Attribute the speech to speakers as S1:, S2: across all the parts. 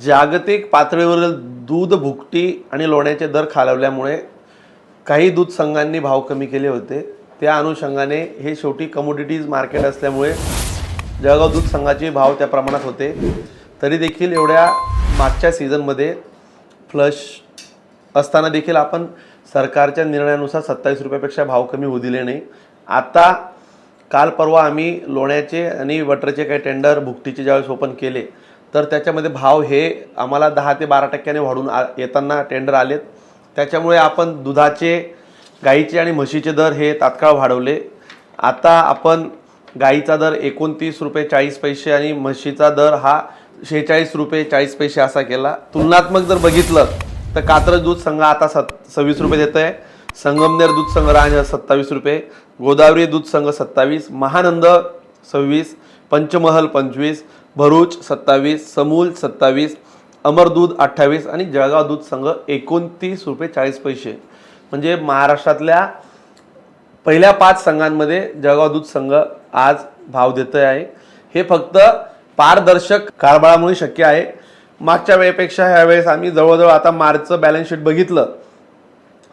S1: जागतिक पातळीवरील दूध भुकटी आणि लोण्याचे दर खालवल्यामुळे काही दूध संघांनी भाव कमी केले होते. त्या अनुषंगाने हे शेवटी कमोडिटीज मार्केट असल्यामुळे जळगाव दूध संघाचे भाव त्या प्रमाणात होते. तरी देखील एवढ्या मागच्या सीझनमध्ये फ्लश असताना देखील आपण सरकारच्या निर्णयानुसार सत्तावीस रुपयापेक्षा भाव कमी होऊ दिले नाही. आता काल परवा आम्ही लोण्याचे आणि वटरचे काही टेंडर भुकटीचे ज्यावेळेस ओपन केले तर त्याच्यामध्ये भाव हे आम्हाला दहा ते बारा टक्क्याने वाढून आ येताना टेंडर आलेत. त्याच्यामुळे आपण दुधाचे गाईचे आणि म्हशीचे दर हे तात्काळ वाढवले. आता आपण गाईचा दर एकोणतीस रुपये चाळीस पैसे आणि म्हशीचा दर हा शेहेचाळीस रुपये चाळीस पैसे असा केला. तुलनात्मक जर बघितलं तर कात्रज दूध संघ आता सत सव्वीस रुपये देत आहे संगमनेर दूध संघ राज सत्तावीस रुपये. गोदावरी दूध संघ सत्तावीस. महानंद सव्वीस. पंचमहल पंचवीस. भरूच सत्तावीस समूल सत्तावीस अमर दूध अठ्ठावीस आणि जळगाव दूध संघ एकोणतीस रुपये चाळीस पैसे. म्हणजे महाराष्ट्रातल्या पहिल्या पाच संघांमध्ये जळगाव दूध संघ आज भाव देत आहे. हे फक्त पारदर्शक कारभारामुळे शक्य आहे. मागच्या वेळेपेक्षा ह्यावेळेस आम्ही जवळजवळ आता मार्चचं बॅलन्स शीट बघितलं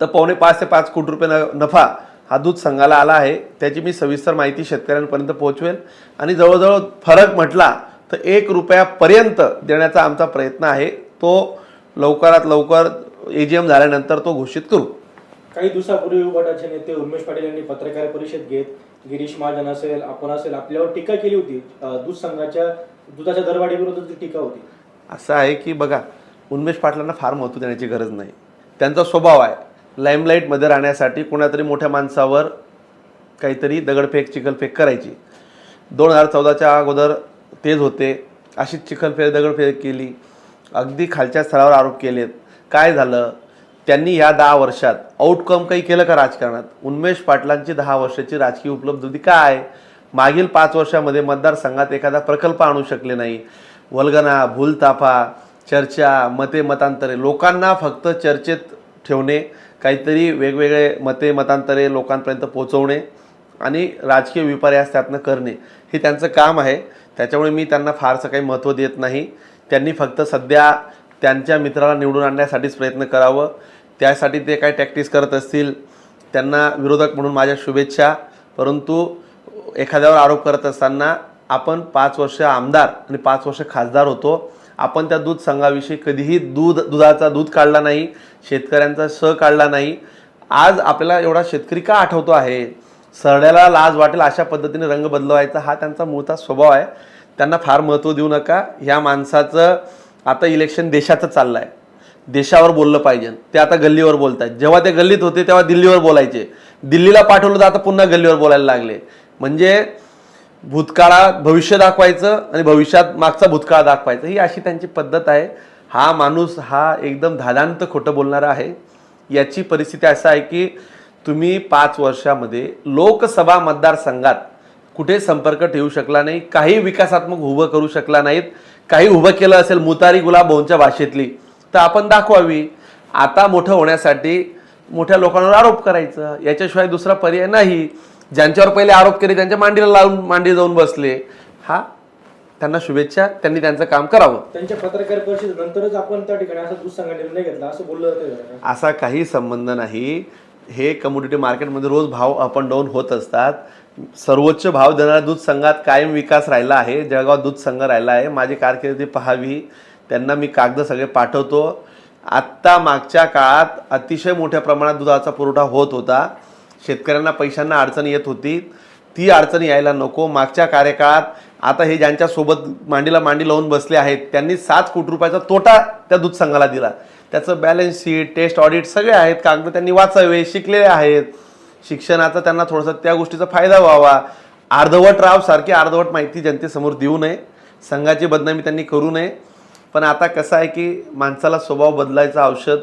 S1: तर पावणे पाच ते पाच कोटी रुपये न- नफा हा दूध संघाला आला आहे. त्याची मी सविस्तर माहिती शेतकऱ्यांपर्यंत पोहोचवेल. आणि जवळजवळ फरक म्हटला तर एक रुपयापर्यंत देण्याचा आमचा प्रयत्न आहे. तो लवकरात लवकर ए जी एम झाल्यानंतर तो घोषित करू.
S2: काही दिवसापूर्वी गटाचे नेते उमेश पाटील यांनी पत्रकार परिषद घेत गिरीश महाजन असेल आपण असेल आपल्यावर टीका केली होती. दूध संघाच्या दुधाच्या दरवाढीविरोधात जी टीका होती.
S1: असं आहे की बघा उन्मेष पाटलांना फार महत्त्व देण्याची गरज नाही. त्यांचा स्वभाव आहे. लाईमलाईटमध्ये राहण्यासाठी कोणातरी मोठ्या माणसावर काहीतरी दगडफेक चिखलफेक करायची. दोन हजार चौदाच्या अगोदर तेच होते. अशीच चिखलफेर दगडफेर केली. अगदी खालच्या स्तरावर आरोप केलेत. काय झालं? त्यांनी या दहा वर्षात आउटकम काही केलं का राजकारणात? उन्मेष पाटलांची दहा वर्षाची राजकीय उपलब्धी काय? मागील पाच वर्षामध्ये मतदारसंघात एखादा प्रकल्प आणू शकले नाही. वल्गना भूलताफा चर्चा मते मतांतरे. लोकांना फक्त चर्चेत ठेवणे काहीतरी वेगवेगळे मते मतांतरे लोकांपर्यंत पोहोचवणे आणि राजकीय विपर्यास त्यातनं करणे. हे त्यांचं काम आहे. त्याच्यामुळे मी त्यांना फारसं काही महत्त्व देत नाही. त्यांनी फक्त सध्या त्यांच्या मित्राला निवडून आणण्यासाठीच प्रयत्न करावं. त्यासाठी ते काय टॅक्टिस करत असतील. त्यांना विरोधक म्हणून माझ्या शुभेच्छा. परंतु एखाद्यावर आरोप करत असताना आपण पाच वर्ष आमदार आणि पाच वर्ष खासदार होतो. आपण त्या दूध संघाविषयी कधीही दूध दुधाचा दूध काढला नाही. शेतकऱ्यांचा स काढला नाही. आज आपल्याला एवढा शेतकरी का आठवतो आहे? सरड्याला लाज वाटेल अशा पद्धतीने रंग बदलवायचा हा त्यांचा मूळचा स्वभाव आहे. त्यांना फार महत्त्व देऊ नका. ह्या माणसाचं आता इलेक्शन देशाचं चाललं आहे देशावर बोललं पाहिजे. ते आता गल्लीवर बोलत आहेत जेव्हा ते गल्लीत होते तेव्हा दिल्लीवर बोलायचे. दिल्लीला पाठवलं तर आता पुन्हा गल्लीवर बोलायला लागले. म्हणजे भूतकाळात भविष्य दाखवायचं आणि भविष्यात मागचा भूतकाळ दाखवायचं. ही अशी त्यांची पद्धत आहे. हा माणूस हा एकदम धादांत खोटं बोलणारा आहे. याची परिस्थिती असं आहे की तुम्ही पाच वर्षामध्ये लोकसभा मतदारसंघात कुठे संपर्क ठेवू शकला नाही काही विकासात्मक उभं करू शकला नाहीत काही उभं केलं असेल मुतारी गुलाबोंच्या भाषेतली तर आपण दाखवावी. आता मोठं होण्यासाठी मोठ्या लोकांवर आरोप करायचं याच्याशिवाय दुसरा पर्याय नाही. ज्यांच्यावर पहिले आरोप केले त्यांच्या मांडीला लावून मांडी जाऊन बसले. हा त्यांना शुभेच्छा त्यांनी त्यांचं काम करावं.
S2: त्यांच्या पत्रकार परिषद नंतरच आपण त्या ठिकाणी असा निर्णय घेतला असं बोललं जातं?
S1: असा काही संबंध नाही. हे कमोडिटी मार्केटमध्ये रोज भाव अप अँड डाऊन होत असतात. सर्वोच्च भाव देणाऱ्या दूध संघात कायम विकास राहिला आहे. जळगाव दूध संघ राहिला आहे. माझी कारकिर्दी पाहावी. त्यांना मी कागद सगळे पाठवतो. आत्ता मागच्या काळात अतिशय मोठ्या प्रमाणात दुधाचा पुरवठा होत होता. शेतकऱ्यांना पैशांना अडचण येत होती. ती अडचण यायला नको. मागच्या कार्यकाळात आता हे ज्यांच्यासोबत मांडीला मांडी लावून बसले आहेत त्यांनी सात कोटी रुपयाचा तोटा त्या दूध संघाला दिला. त्याचं बॅलन्स शीट टेस्ट ऑडिट सगळे आहेत. कागद त्यांनी वाचावे शिकलेले आहेत. शिक्षणाचा त्यांना थोडासा त्या गोष्टीचा फायदा व्हावा. अर्धवट राव सारखी अर्धवट माहिती जनतेसमोर देऊ नये. संघाची बदनामी त्यांनी करू नये. पण आता कसं आहे की माणसाला स्वभाव बदलायचं औषध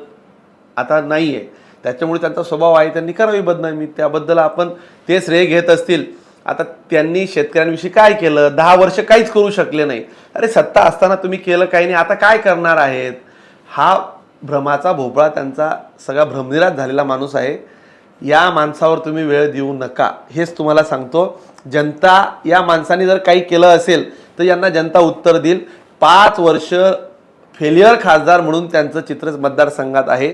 S1: आता नाही आहे त्याच्यामुळे त्यांचा स्वभाव आहे त्यांनी करावी बदनामी. त्याबद्दल आपण ते श्रेय घेत असतील. आता त्यांनी शेतकऱ्यांविषयी काय केलं? दहा वर्ष काहीच करू शकले नाही. अरे सत्ता असताना तुम्ही केलं काही नाही आता काय करणार आहेत? हा भ्रमाचा भोपळा त्यांचा सगळा भ्रमनिराश झालेला माणूस आहे. या माणसावर तुम्ही वेळ देऊ नका. हेच तुम्हाला सांगतो. जनता या माणसाने जर काही केलं असेल तर यांना जनता उत्तर देईल. पाच वर्ष फेलियर खासदार म्हणून त्यांचं चित्र मतदारसंघात आहे.